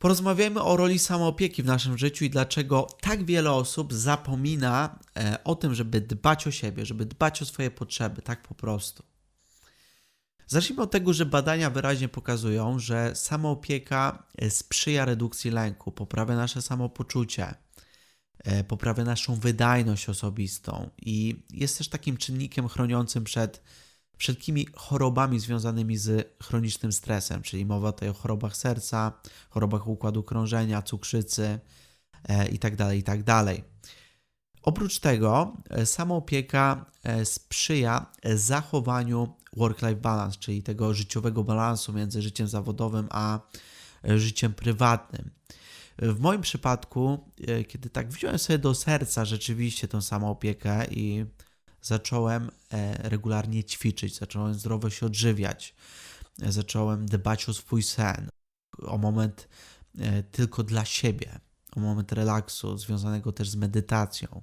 Porozmawiajmy o roli samoopieki w naszym życiu i dlaczego tak wiele osób zapomina e, o tym, żeby dbać o siebie, żeby dbać o swoje potrzeby, tak po prostu. Zacznijmy od tego, że badania wyraźnie pokazują, że samoopieka e, sprzyja redukcji lęku, poprawia nasze samopoczucie, e, poprawia naszą wydajność osobistą i jest też takim czynnikiem chroniącym przed wszelkimi chorobami związanymi z chronicznym stresem, czyli mowa tutaj o chorobach serca, chorobach układu krążenia, cukrzycy itd. E, itd. Tak Oprócz tego samoopieka sprzyja zachowaniu work-life balance, czyli tego życiowego balansu między życiem zawodowym a e, życiem prywatnym. W moim przypadku, e, kiedy tak wziąłem sobie do serca rzeczywiście tą samą opiekę i zacząłem e, regularnie ćwiczyć, zacząłem zdrowo się odżywiać, zacząłem dbać o swój sen, o moment tylko dla siebie, o moment relaksu związanego też z medytacją,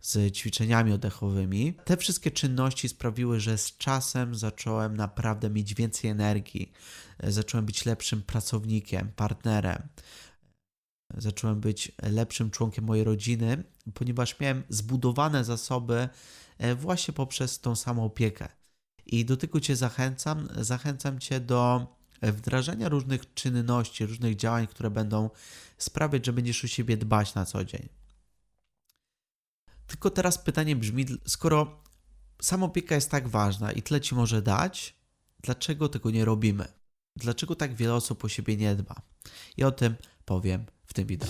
z ćwiczeniami oddechowymi. Te wszystkie czynności sprawiły, że z czasem zacząłem naprawdę mieć więcej energii, zacząłem być lepszym pracownikiem, partnerem. Zacząłem być lepszym członkiem mojej rodziny, ponieważ miałem zbudowane zasoby e, właśnie poprzez tą samą opiekę. I do tego Cię zachęcam. Zachęcam Cię do wdrażania różnych czynności, różnych działań, które będą sprawiać, że będziesz o siebie dbać na co dzień. Tylko teraz pytanie brzmi, skoro samopieka jest tak ważna i tyle ci może dać, dlaczego tego nie robimy? Dlaczego tak wiele osób o siebie nie dba? I o tym powiem w tym wideo.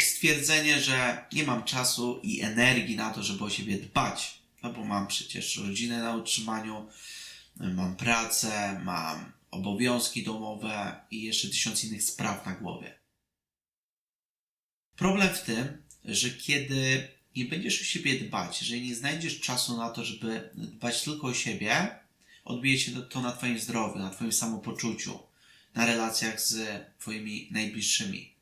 Stwierdzenie, że nie mam czasu i energii na to, żeby o siebie dbać, no bo mam przecież rodzinę na utrzymaniu, mam pracę, mam obowiązki domowe i jeszcze tysiąc innych spraw na głowie. Problem w tym, że kiedy nie będziesz o siebie dbać, jeżeli nie znajdziesz czasu na to, żeby dbać tylko o siebie, odbije się to na Twoim zdrowiu, na Twoim samopoczuciu, na relacjach z Twoimi najbliższymi.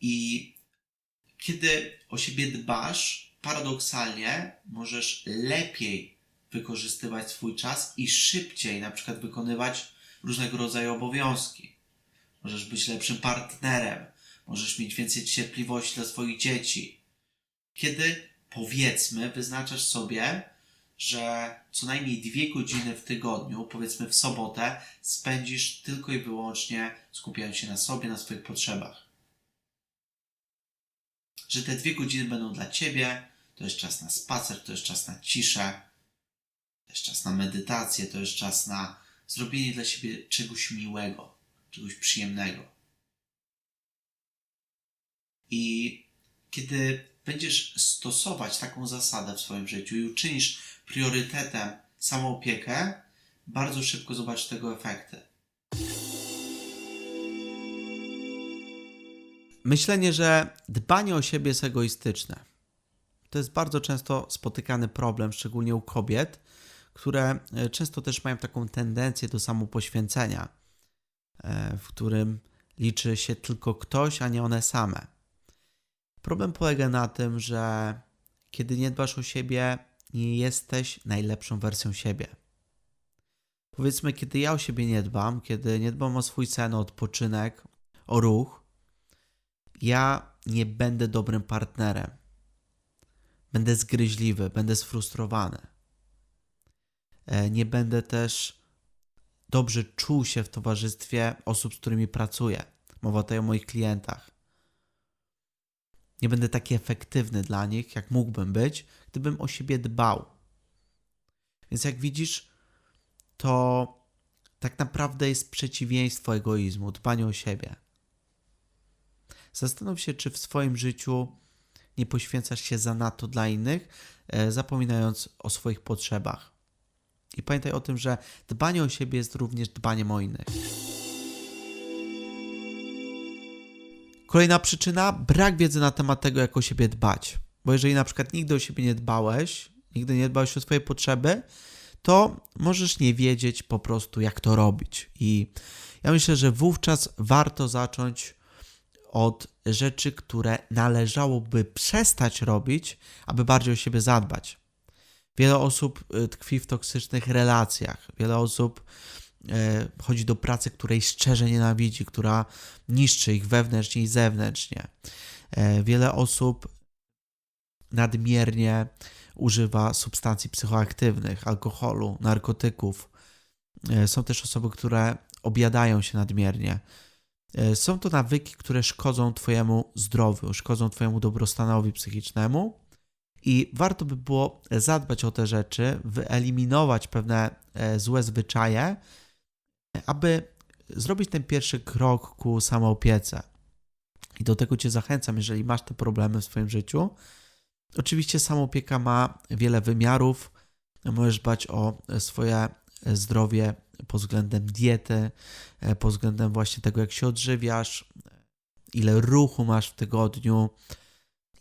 I kiedy o siebie dbasz, paradoksalnie możesz lepiej wykorzystywać swój czas i szybciej na przykład wykonywać różnego rodzaju obowiązki. Możesz być lepszym partnerem, możesz mieć więcej cierpliwości dla swoich dzieci. Kiedy powiedzmy, wyznaczasz sobie, że co najmniej dwie godziny w tygodniu, powiedzmy w sobotę, spędzisz tylko i wyłącznie skupiając się na sobie, na swoich potrzebach. Że te dwie godziny będą dla ciebie, to jest czas na spacer, to jest czas na ciszę, to jest czas na medytację, to jest czas na zrobienie dla siebie czegoś miłego czegoś przyjemnego. I kiedy będziesz stosować taką zasadę w swoim życiu i uczynisz priorytetem samą opiekę, bardzo szybko zobaczysz tego efekty. Myślenie, że dbanie o siebie jest egoistyczne. To jest bardzo często spotykany problem, szczególnie u kobiet, które e, często też mają taką tendencję do samopoświęcenia E, w którym liczy się tylko ktoś, a nie one same. Problem polega na tym, że kiedy nie dbasz o siebie, nie jesteś najlepszą wersją siebie. Powiedzmy, kiedy ja o siebie nie dbam, kiedy nie dbam o swój sen, o odpoczynek, o ruch, ja nie będę dobrym partnerem. Będę zgryźliwy, będę sfrustrowany. E, nie będę też dobrze czuł się w towarzystwie osób, z którymi pracuję. Mowa tutaj o moich klientach. Nie będę taki efektywny dla nich, jak mógłbym być, gdybym o siebie dbał. Więc jak widzisz, to tak naprawdę jest przeciwieństwo egoizmu, dbanie o siebie. Zastanów się, czy w swoim życiu nie poświęcasz się za nato dla innych, e, zapominając o swoich potrzebach. I pamiętaj o tym, że dbanie o siebie jest również dbaniem o innych. Kolejna przyczyna brak wiedzy na temat tego, jak o siebie dbać. Bo jeżeli na przykład nigdy o siebie nie dbałeś, nigdy nie dbałeś o swoje potrzeby, to możesz nie wiedzieć po prostu, jak to robić. I ja myślę, że wówczas warto zacząć od rzeczy, które należałoby przestać robić, aby bardziej o siebie zadbać. Wiele osób e, tkwi w toksycznych relacjach. Wiele osób chodzi do pracy, której szczerze nienawidzi, która niszczy ich wewnętrznie i zewnętrznie. E, Wiele osób nadmiernie używa substancji psychoaktywnych, alkoholu, narkotyków. E, Są też osoby, które objadają się nadmiernie. E, Są to nawyki, które szkodzą Twojemu zdrowiu, szkodzą Twojemu dobrostanowi psychicznemu i warto by było zadbać o te rzeczy, wyeliminować pewne e, złe zwyczaje, e, aby zrobić ten pierwszy krok ku samoopiece. I do tego Cię zachęcam, jeżeli masz te problemy w swoim życiu. Oczywiście samoopieka ma wiele wymiarów. Możesz dbać o swoje zdrowie pod względem diety, e, pod względem właśnie tego, jak się odżywiasz, ile ruchu masz w tygodniu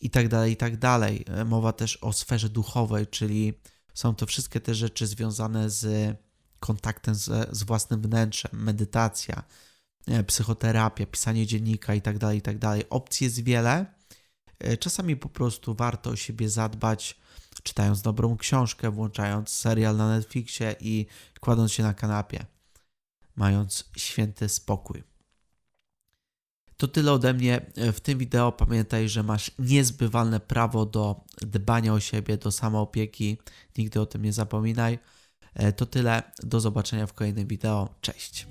i tak dalej, i tak dalej. E, Mowa też o sferze duchowej, czyli są to wszystkie te rzeczy związane z kontaktem z, z własnym wnętrzem, medytacja, e, psychoterapia, pisanie dziennika i tak dalej, i tak. Opcji jest wiele. E, Czasami po prostu warto o siebie zadbać, czytając dobrą książkę, włączając serial na Netflixie i kładąc się na kanapie, mając święty spokój. To tyle ode mnie w tym wideo. Pamiętaj, że masz niezbywalne prawo do dbania o siebie, do samoopieki. Nigdy o tym nie zapominaj. E, To tyle. Do zobaczenia w kolejnym wideo. Cześć.